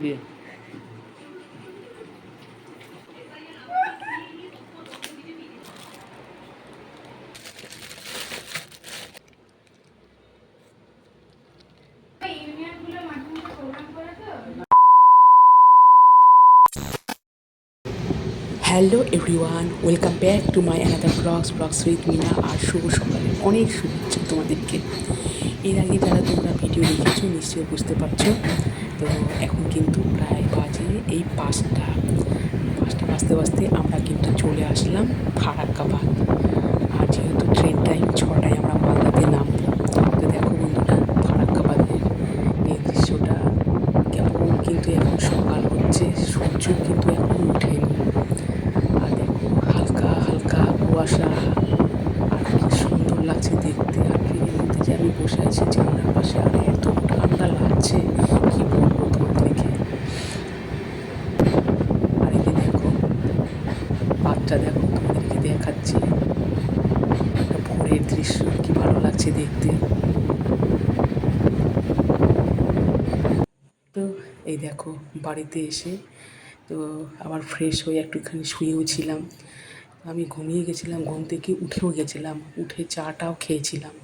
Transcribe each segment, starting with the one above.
Hello everyone welcome back to my another vlogs vlogs with Meena আর শুভ সকালে অনেক শুভেচ্ছা তোমাদেরকে। এর আগে যারা তোমরা ভিডিও দেখেছ, নিশ্চয়ই বুঝতে পারছ। তো এখন কিন্তু প্রায় বাজে এই পাঁচটা। পাঁচটা বাজতে বাজতে আমরা কিন্তু চলে আসলাম ফারাক্কাবাদ আর যেহেতু ট্রেন টাইম ছটায় আমরা মালদাতে নামবো তো দেখো বন্ধুরা ফারাক্কাবাদের এই দৃশ্যটা কেমন কিন্তু এখন সকাল হচ্ছে সূর্য কিন্তু এখন ওঠেনি আর দেখো হালকা হালকা কুয়াশা আর কি সুন্দর লাগছে দেখতে আর ট্রেনের মধ্যে যে আমি বসে আছি জানলার পাশে আর এত ঠান্ডা লাগছে কি বলব তোমাদেরকে আর এই যে দেখো বাচ্চা দেখো তোমাদেরকে দেখাচ্ছি একটা ভোরের দৃশ্য কি ভালো লাগছে দেখতে। তো এই দেখো, বাড়িতে এসে তো আবার ফ্রেশ হয়ে একটুখানি শুয়েও ছিলাম। আমি ঘুমিয়ে গেছিলাম, ঘুম থেকে উঠেও গেছিলাম, উঠে চাটাও খেয়েছিলাম।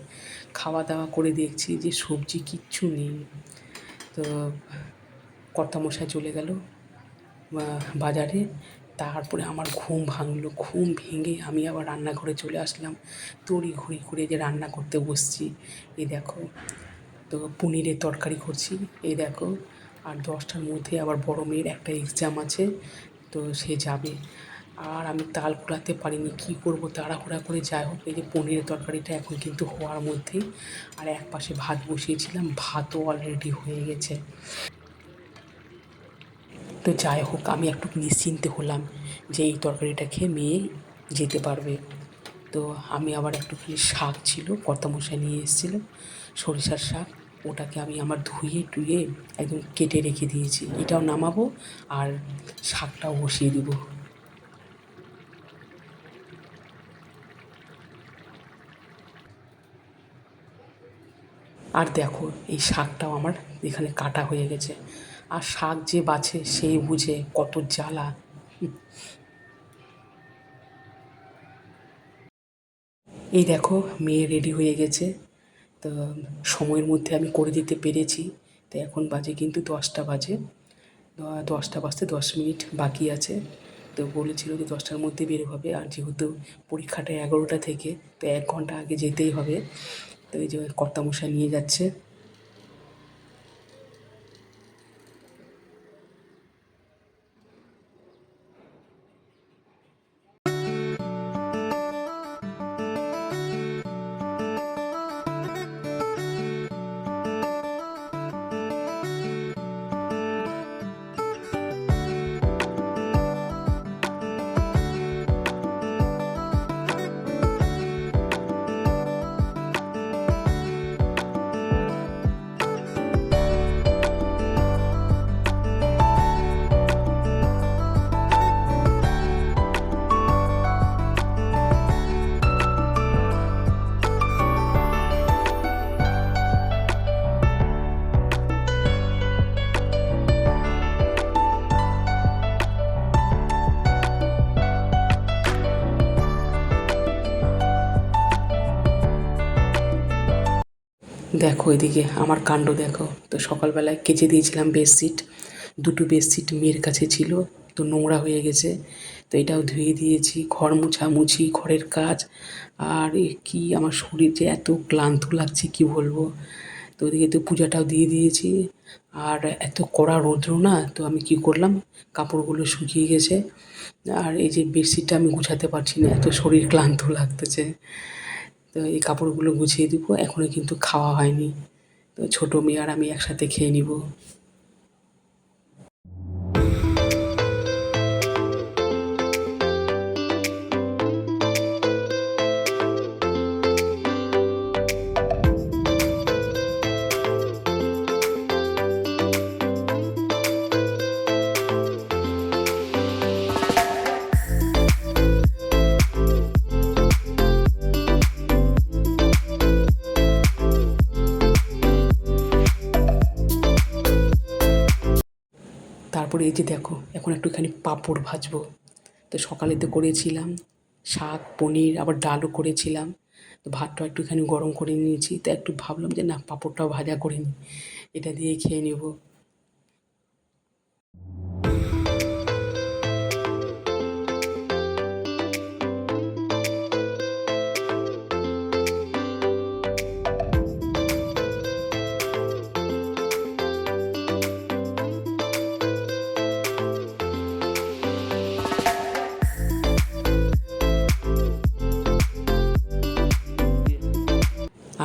খাওয়া দাওয়া করে দেখছি যে সবজি কিচ্ছু নেই। তো কর্তামশাই চলে গেল বাজারে। তারপরে আমার ঘুম ভাঙলো, ঘুম ভেঙে আমি আবার রান্নাঘরে চলে আসলাম। তড়ি ঘড়ি করে যে রান্না করতে বসছি এই দেখো, তো পনিরের তরকারি করছি এই দেখো, আর দশটার মধ্যে আবার বড় মেয়ের একটা এক্সাম আছে, তো সে যাবে। আর আমি তাল কুড়াতে পারিনি, কী করব তাড়াহুড়া করে, যাই হোক, এই যে পনিরের তরকারিটা এখন কিন্তু হওয়ার মধ্যেই, আর এক পাশে ভাত বসিয়েছিলাম, ভাতও অলরেডি হয়ে গেছে। তো যাই হোক, আমি একটু নিশ্চিন্তে হলাম যে এই তরকারিটা খেয়ে মেয়ে যেতে পারবে। তো আমি আবার একটুখানি শাক ছিল, কর্তামশাই নিয়ে এসেছিল, সরিষার শাক। ওটাকে আমি আমার ধুয়ে টুয়ে একদম কেটে রেখে দিয়েছি। এটাও নামাবো আর শাকটাও বসিয়ে দেবো। আর দেখো, এই শাকটাও আমার এখানে কাটা হয়ে গেছে। আর শাক যে বাছে সেই বুঝে কত জ্বালা। এই দেখো, মেয়ে রেডি হয়ে গেছে। তো সময়ের মধ্যে আমি করে দিতে পেরেছি। তো এখন বাজে কিন্তু দশটা বাজে। দশটা বাজতে দশ মিনিট বাকি আছে। তো বলেছিল যে দশটার মধ্যে বের হবে। আর যেহেতু পরীক্ষাটা এগারোটা থেকে, তো এক ঘণ্টা আগে যেতেই হবে। তো এই যে কর্তামশাই নিয়ে যাচ্ছে। দেখো এদিকে, আমার কাণ্ড দেখো। তো সকালবেলায় কেচে দিয়েছিলাম বেডশিট। দুটো বেডশিট মেয়ের কাছে ছিল, তো নোংরা হয়ে গেছে। তো এটাও ধুয়ে দিয়েছি, ঘর মুছামুছি, ঘরের কাজ। আর কি আমার শরীর যে এত ক্লান্ত লাগছে, কি বলব? তো ওদিকে তো পূজাটাও দিয়ে দিয়েছি। আর এত কড়া রৌদ্র না, তো আমি কি করলাম? কাপড়গুলো শুকিয়ে গেছে। আর এই যে বেডশিটটা আমি গুছাতে পারছি না, এত শরীর ক্লান্ত লাগতেছে। তো এই কাপড়গুলো গুছিয়ে দিব। এখনও কিন্তু খাওয়া হয়নি। তো ছোটো মেয়ে আর আমি একসাথে খেয়ে নিব। এই যে দেখো, এখন একটুখানি পাঁপড় ভাজবো। তো সকালে তো করেছিলাম, শাক, পনির, আবার ডালও করেছিলাম। তো ভাতটা একটুখানি গরম করে নিয়েছি। তো একটু ভাবলাম যে না, পাঁপড়টাও ভাজা করে নিই। এটা দিয়ে খেয়ে নেব।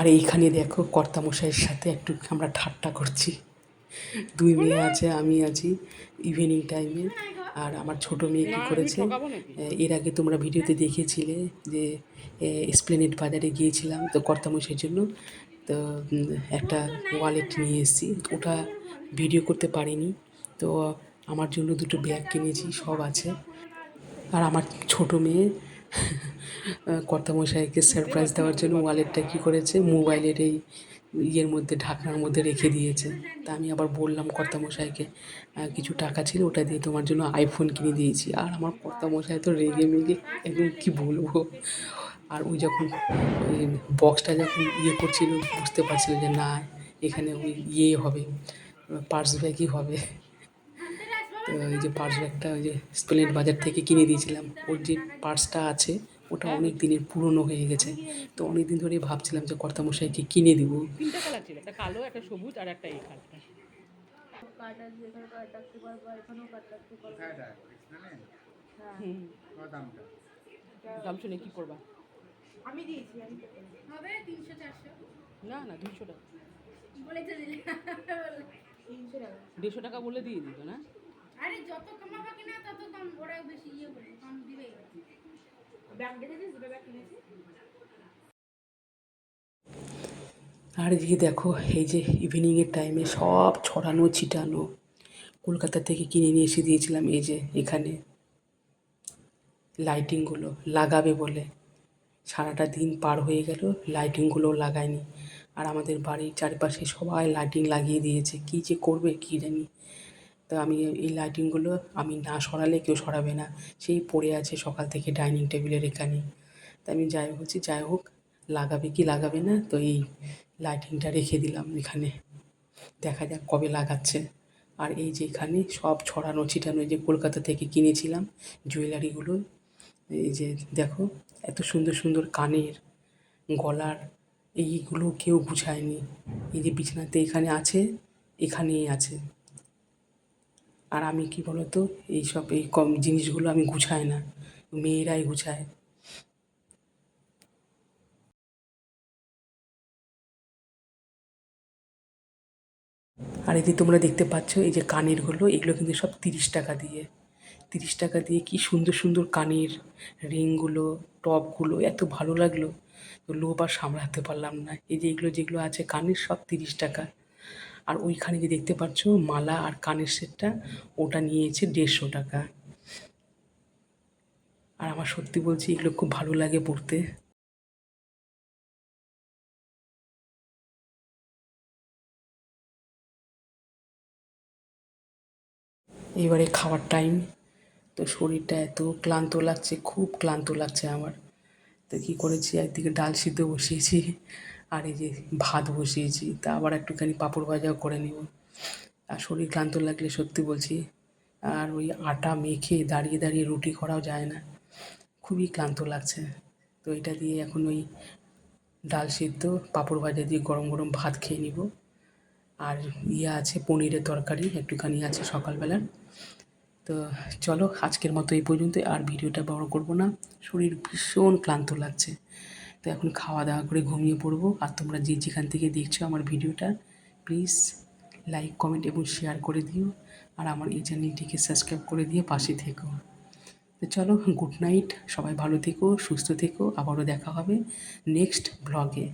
আর এইখানে দেখো কর্তামশাইয়ের সাথে একটু আমরা ঠাট্টা করছি। দুই মেয়ে আছে আমি আছি ইভিনিং টাইমে আর আমার ছোট মেয়ে কী করেছে? এর আগে তোমরা ভিডিওতে দেখেছিলে যে এসপ্লেনেট বাজারে গিয়েছিলাম তো কর্তামশাইয়ের জন্য। তো একটা ওয়ালেট নিয়ে এসেছি। ওটা ভিডিও করতে পারিনি। তো আমার জন্য দুটো ব্যাগ কিনেছি সব আছে। আর আমার ছোট মেয়ে কর্তামশাইকে সারপ্রাইজ দেওয়ার জন্য ওয়ালেটটা কী করেছে? মোবাইলের এই ইয়ের মধ্যে, ঢাকনার মধ্যে রেখে দিয়েছে। তা আমি আবার বললাম কর্তামশাইকে কিছু টাকা ছিল, ওটা দিয়ে তোমার জন্য আইফোন কিনে দিয়েছি। আর আমার কর্তামশাই তো রেগে মেগে একদম, কী বলব? আর ওই যখন, ওই বক্সটা যখন ইয়ে করছিল, বুঝতে পারছিল যে না, এখানে ওই ইয়ে হবে পার্স ব্যাগই হবে। তো ওই যে পার্স ব্যাগটা ওই যে স্প্লেন্ড বাজার থেকে কিনে দিয়েছিলাম। ওর যে পার্সটা আছে ওটা অনেক দিনের পুরনো হয়ে গেছে। তো অনেক দিন ধরে ভাবছিলাম যে কর্তামশাইকে কিনে দিব। তিনটা কালার ছিল একটা কালো একটা সবুজ আর একটা এই কালারটা। দাম শুনে কি করবা? আমি দিয়েছি হবে তিনশো চারশো? না না দুশো টাকা। বলেছে দেড়শো টাকা বলে দিয়ে দিত না? আরে যত কমাবা কিনা তত কম ওরা বেশি ইয়ে করবে কম দিবেই। আর এদিকে দেখো, এই যে ইভিনিংয়ের টাইমে সব ছড়ানো, ছিটানো, কলকাতা থেকে কিনে নিয়ে এসে দিয়েছিলাম এই যে এখানে লাইটিংগুলো লাগাবে বলে। সারাটা দিন পার হয়ে গেল লাইটিংগুলো লাগায়নি। আর আমাদের বাড়ির চারপাশে সবাই লাইটিং লাগিয়ে দিয়েছে। কী যে করবে, কী জানি। তো আমি এই লাইটিংগুলো আমি না সরালে কেউ সরাবে না। সেই পড়ে আছে সকাল থেকে ডাইনিং টেবিলের এখানে। তা আমি যাই হচ্ছে যাই হোক, লাগাবে কি লাগাবে না? তো এই লাইটিংটা রেখে দিলাম এখানে। দেখা যাক কবে লাগাচ্ছে। আর এই যে এখানে সব ছড়ানো ছিটানো যে কলকাতা থেকে কিনেছিলাম জুয়েলারিগুলো এই যে দেখো, এত সুন্দর সুন্দর কানের গলার এইগুলো কেউ গুছায়নি। এই যে বিছানাতে এখানে আছে, এখানেই আছে। আর আমি কি বলতো, এইসব, এই কম জিনিসগুলো আমি গুছাই না, মেয়েরাই গুছায়। আর যে তোমরা দেখতে পাচ্ছ, এই যে কানেরগুলো, এগুলো কিন্তু সব তিরিশ টাকা দিয়ে। তিরিশ টাকা দিয়ে কি সুন্দর সুন্দর কানের রিংগুলো, টপগুলো, এত ভালো লাগল। লোভ আর সামলাতে পারলাম না। এই যে এগুলো যেগুলো আছে কানের, সব তিরিশ টাকা। আর ওইখানে যে দেখতে পাচ্ছ মালা আর কানের সেটটা, ওটা নিয়েছে দেড়শো টাকা। আর আমার সত্যি বলছি, এগুলো খুব ভালো লাগে পড়তে। এবারে খাওয়ার টাইম তো শরীরটা এত ক্লান্ত লাগছে, খুব ক্লান্ত লাগছে আমার। তো কী করেছি, একদিকে ডাল সিদ্ধ বসিয়েছি আর এই যে ভাত বসিয়েছি, তা আবার একটুখানি পাঁপড় ভাজাও করে নেব। আর শরীর ক্লান্ত লাগলে সত্যি বলছি, আর ওই আটা মেখে দাঁড়িয়ে দাঁড়িয়ে রুটি করাও যায় না। খুবই ক্লান্ত লাগছে। তো এটা দিয়ে এখন ওই ডাল সিদ্ধ, পাঁপড় ভাজা দিয়ে গরম গরম ভাত খেয়ে নিব। আর ইয়ে আছে পনিরের তরকারি, একটুখানি আছে সকালবেলার তো চলো আজকের মতো এই পর্যন্ত আর ভিডিওটা বড় করব না। শরীর ভীষণ ক্লান্ত লাগছে। তো এখন খাওয়া দাওয়া করে ঘুমিয়ে পড়ব। আর তোমরা যে যেখান থেকে দেখছ আমার ভিডিওটা প্লিজ লাইক কমেন্ট এবং শেয়ার করে দিও। আর আমার এই চ্যানেলটিকে সাবস্ক্রাইব করে দিয়ে পাশে থেকো। তো চলো গুড নাইট সবাই ভালো থেকো, সুস্থ থেকো, আবারও দেখা হবে নেক্সট ব্লগে